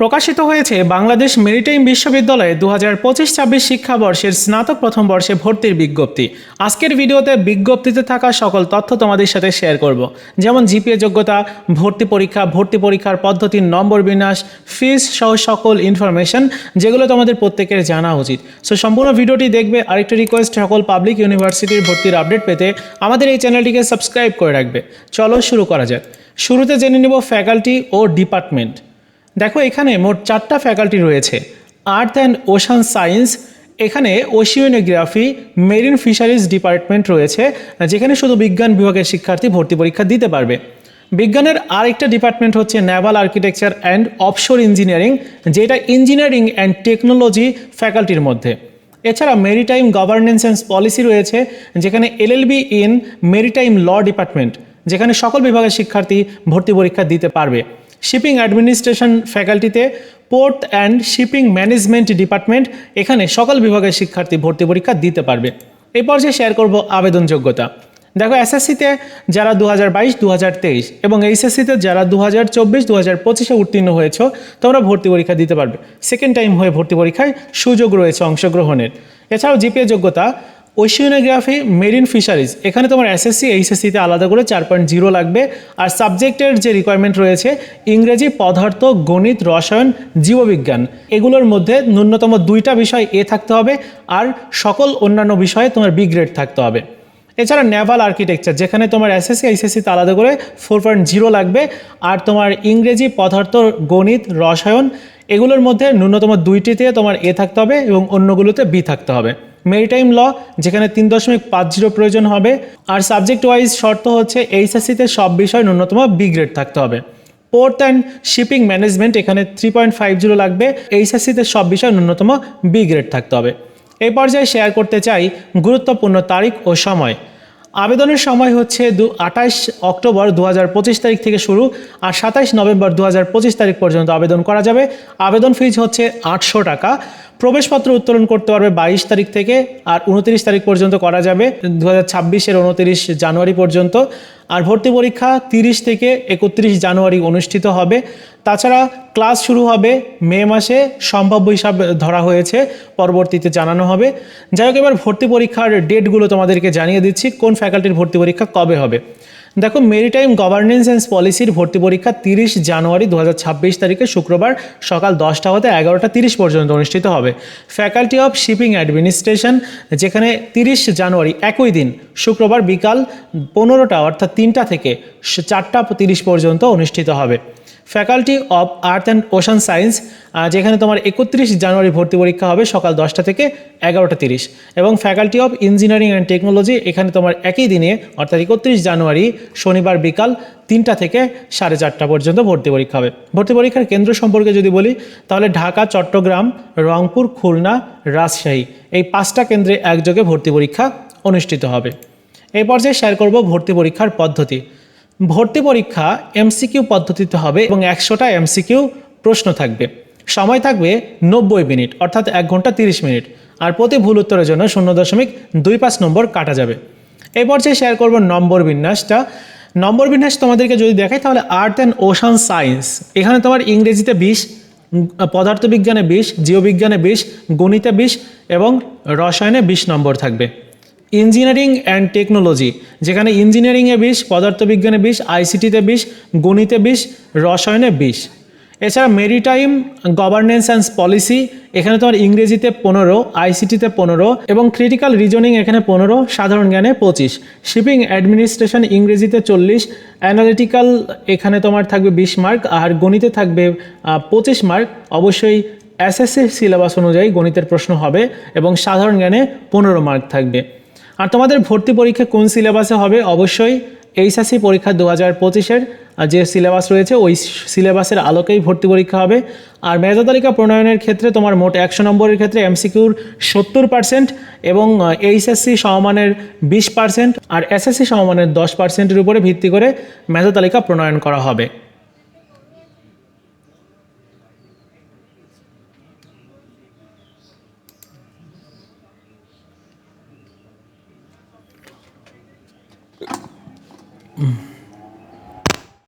প্রকাশিত হয়েছে বাংলাদেশ মেরিটাইম বিশ্ববিদ্যালয়ে দু হাজার পঁচিশ ছাব্বিশ শিক্ষাবর্ষের স্নাতক প্রথম বর্ষে ভর্তির বিজ্ঞপ্তি। আজকের ভিডিওতে বিজ্ঞপ্তিতে থাকা সকল তথ্য তোমাদের সাথে শেয়ার করব। যেমন জিপিএ যোগ্যতা, ভর্তি পরীক্ষা, ভর্তি পরীক্ষার পদ্ধতির নম্বর বিন্যাস ফিস সহ সকল ইনফরমেশন যেগুলো তোমাদের প্রত্যেকের জানা উচিত। সো সম্পূর্ণ ভিডিওটি দেখবে আরেকটা রিকোয়েস্ট সকল পাবলিক ইউনিভার্সিটির ভর্তির আপডেট পেতে আমাদের এই চ্যানেলটিকে সাবস্ক্রাইব করে রাখবে। চলো শুরু করা যাক। শুরুতে জেনে নেব ফ্যাকাল্টি ও ডিপার্টমেন্ট দেখো এখানে মোট চারটা ফ্যাকাল্টি রয়েছে। আর্থ অ্যান্ড ওশান সায়েন্স এখানে ওশিওনোগ্রাফি মেরিন ফিশারিজ ডিপার্টমেন্ট রয়েছে, যেখানে শুধু বিজ্ঞান বিভাগের শিক্ষার্থী ভর্তি পরীক্ষা দিতে পারবে। বিজ্ঞানের আরেকটা ডিপার্টমেন্ট হচ্ছে naval architecture and offshore engineering যেটা ইঞ্জিনিয়ারিং অ্যান্ড টেকনোলজি ফ্যাকাল্টির মধ্যে। এছাড়া মেরিটাইম গভর্নেন্স অ্যান্ড পলিসি রয়েছে, যেখানে LLB in maritime law department যেখানে সকল বিভাগের শিক্ষার্থী ভর্তি পরীক্ষা দিতে পারবে। Shipping administration ফ্যাকাল্টিতে port and shipping management department এখানে সকল বিভাগের শিক্ষার্থী ভর্তি পরীক্ষা দিতে পারবে। এই পর্যায়ে শেয়ার করব আবেদন যোগ্যতা দেখো এসএসসিতে যারা দু হাজার বাইশ দু হাজার তেইশ এবং এইচএসসিতে যারা দু হাজার চব্বিশ দু হাজার পঁচিশে উত্তীর্ণ হয়েছো, তোমরা ভর্তি পরীক্ষা দিতে পারবে। সেকেন্ড টাইম হয়ে ভর্তি পরীক্ষায় সুযোগ রয়েছে অংশগ্রহণের। এছাড়াও জিপিএ যোগ্যতা ওশিওনোগ্রাফি মেরিন ফিশারিজ এখানে তোমার এসএসসি এইচএসসিতে আলাদা করে চার পয়েন্ট জিরো লাগবে। আর সাবজেক্টের যে রিকোয়ারমেন্ট রয়েছে, ইংরেজি পদার্থ, গণিত, রসায়ন, জীববিজ্ঞান। এগুলোর মধ্যে ন্যূনতম দুইটা বিষয় এ থাকতে হবে, আর সকল অন্যান্য বিষয়ে তোমার বি গ্রেড থাকতে হবে। এছাড়া নেভাল আর্কিটেকচার যেখানে তোমার এসএসসি এইচএসসিতে আলাদা করে ফোর পয়েন্ট জিরো লাগবে, আর তোমার ইংরেজি পদার্থ, গণিত, রসায়ন, এগুলোর মধ্যে ন্যূনতম দুইটিতে তোমার এ থাকতে হবে এবং অন্যগুলোতে বি থাকতে হবে। মেরিটাইম ল যেখানে তিন দশমিক পাঁচ জিরো প্রয়োজন হবে। আর সাবজেক্ট ওয়াইজ শর্ত হচ্ছে এইচএসসিতে সব বিষয় ন্যূনতম বি গ্রেড থাকতে হবে। পোর্ট অ্যান্ড শিপিং ম্যানেজমেন্ট এখানে থ্রি পয়েন্ট ফাইভ জিরো লাগবে। এইচএসসিতে সব বিষয় ন্যূনতম বি গ্রেড থাকতে হবে। এই পর্যায়ে শেয়ার করতে চাই গুরুত্বপূর্ণ তারিখ ও সময়। আবেদনের সময় হচ্ছে দু আঠাশ অক্টোবর দু হাজার পঁচিশ তারিখ থেকে শুরু আর সাতাইশ নভেম্বর দু পঁচিশ তারিখ পর্যন্ত আবেদন করা যাবে। আবেদন ফিজ হচ্ছে আটশো টাকা। প্রবেশপত্র উত্তোলন করতে পারবে বাইশ তারিখ থেকে আর উনত্রিশ তারিখ পর্যন্ত করা যাবে। দু হাজার ছাব্বিশের উনত্রিশ জানুয়ারি পর্যন্ত। আর ভর্তি পরীক্ষা তিরিশ থেকে একত্রিশ জানুয়ারি অনুষ্ঠিত হবে। তাছাড়া ক্লাস শুরু হবে মে মাসে, সম্ভাব্য হিসাবে ধরা হয়েছে, পরবর্তীতে জানানো হবে। যাই হোক, এবার ভর্তি পরীক্ষার ডেটগুলো তোমাদেরকে জানিয়ে দিচ্ছি, কোন ফ্যাকাল্টির ভর্তি পরীক্ষা কবে হবে। দেখো মেরিটাইম গভর্নেন্স অ্যান্ড পলিসির ভর্তি পরীক্ষা তিরিশ জানুয়ারি দু হাজার ছাব্বিশ তারিখে শুক্রবার সকাল দশটা হতে এগারোটা তিরিশ পর্যন্ত অনুষ্ঠিত হবে। ফ্যাকাল্টি অফ শিপিং অ্যাডমিনিস্ট্রেশন যেখানে তিরিশ জানুয়ারি একই দিন, শুক্রবার বিকাল পনেরোটা অর্থাৎ তিনটা থেকে চারটা তিরিশ পর্যন্ত অনুষ্ঠিত হবে। Faculty of earth and ocean science যেখানে তোমার একত্রিশ জানুয়ারি ভর্তি পরীক্ষা হবে সকাল দশটা থেকে এগারোটা তিরিশ। এবং faculty of engineering and technology এখানে তোমার একই দিনে, অর্থাৎ একত্রিশ জানুয়ারি শনিবার বিকাল তিনটা থেকে সাড়ে চারটা পর্যন্ত ভর্তি পরীক্ষা হবে। ভর্তি পরীক্ষার কেন্দ্র সম্পর্কে যদি বলি, তাহলে ঢাকা, চট্টগ্রাম, রংপুর, খুলনা, রাজশাহী এই পাঁচটা কেন্দ্রে একযোগে ভর্তি পরীক্ষা অনুষ্ঠিত হবে। এই পর্যায়ে শেয়ার করব ভর্তি পরীক্ষার পদ্ধতি। ভর্তি পরীক্ষা এমসিকিউ পদ্ধতিতে হবে এবং একশোটা এমসিকিউ প্রশ্ন থাকবে। সময় থাকবে নব্বই মিনিট, অর্থাৎ এক ঘণ্টা তিরিশ মিনিট। আর প্রতি ভুল উত্তরের জন্য শূন্য দশমিক দুই পাঁচ নম্বর কাটা যাবে। এই পর্যায়ে শেয়ার করব নম্বর বিন্যাসটা। নম্বর বিন্যাস তোমাদেরকে যদি দেখাই, তাহলে আর্থ অ্যান্ড ওশান সায়েন্স এখানে তোমার ইংরেজিতে বিশ, পদার্থবিজ্ঞানে বিশ, জীববিজ্ঞানে বিশ, গণিতে বিশ এবং রসায়নে বিশ নম্বর থাকবে। ইঞ্জিনিয়ারিং অ্যান্ড টেকনোলজি, যেখানে ইঞ্জিনিয়ারিংয়ে বিশ, পদার্থবিজ্ঞানে বিশ, আইসিটিতে বিশ, গণিতে বিশ, রসায়নে বিশ। এছাড়া মেরিটাইম গভর্নেন্স অ্যান্ড পলিসি, এখানে তোমার ইংরেজিতে পনেরো, আইসিটিতে পনেরো এবং ক্রিটিক্যাল রিজনিং এখানে পনেরো, সাধারণ জ্ঞানে পঁচিশ। শিপিং অ্যাডমিনিস্ট্রেশন ইংরেজিতে চল্লিশ, অ্যানালিটিক্যাল এখানে তোমার থাকবে বিশ মার্ক, আর গণিতে থাকবে পঁচিশ মার্ক। অবশ্যই এসএসসি সিলেবাস অনুযায়ী গণিতের প্রশ্ন হবে এবং সাধারণ জ্ঞানে পনেরো মার্ক থাকবে। আর তোমাদের ভর্তি পরীক্ষা কোন সিলেবাসে হবে? অবশ্যই এইচএসসি পরীক্ষা দু হাজার পঁচিশের যে সিলেবাস রয়েছে ওই সিলেবাসের আলোকেই ভর্তি পরীক্ষা হবে। আর মেধা তালিকা প্রণয়নের ক্ষেত্রে তোমার মোট একশো নম্বরের ক্ষেত্রে এমসিকিউর সত্তর পার্সেন্ট এবং এইচএসসি সমমানের বিশ পার্সেন্ট আর এসএসসি সমমানের দশ পার্সেন্টের উপরে ভিত্তি করে মেধা তালিকা প্রণয়ন করা হবে। Mm.